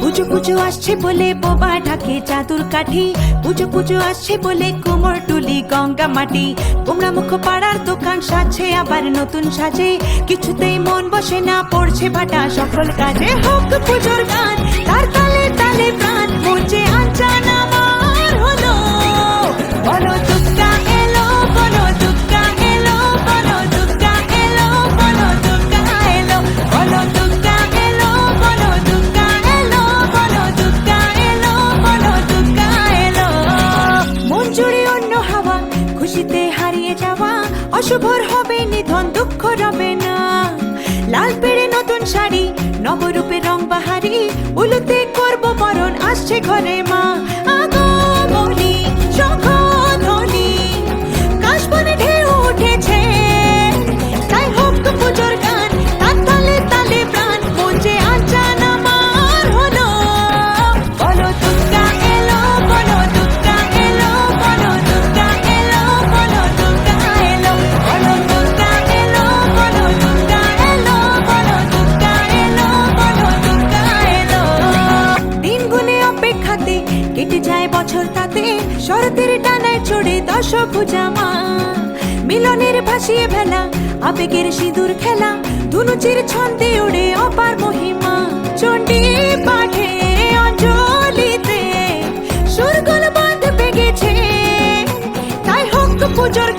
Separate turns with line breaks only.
পুজো পুজো আসছে বলে বোবা ঢাকে চাদুর কাঠি। পুজো পুজো আসছে বলে কোমর টুলি গঙ্গা মাটি। কুমড়া মুখ পাড়ার দোকান সাজছে, আবার নতুন সাজে। কিছুতেই মন বসে না, পড়ছে ভাটা সফল কাজে। হোক পুজোর গান, তার জুড়ে অন্য হাওয়া, খুশিতে হারিয়ে যাওয়া, অশুভর হবে নিধন, দুঃখ রবে না। লাল পেড়ে নতুন শাড়ি, নবরূপে রং বাহারি, উলুতে করব বরণ আসছে ঘরে মা। তাতে শরতের টানায় চড়ে দশ ভুজা মিলনের ভাসিয়ে ভেলা, আবেগের সিঁদুর খেলা, ধুনুচির ছন্দে ওড়ে অপার মহিমা। চণ্ডী পাঠে অঞ্জলিতে সুরগুল বাঁধ পেগেছে তাই হোক পুজোর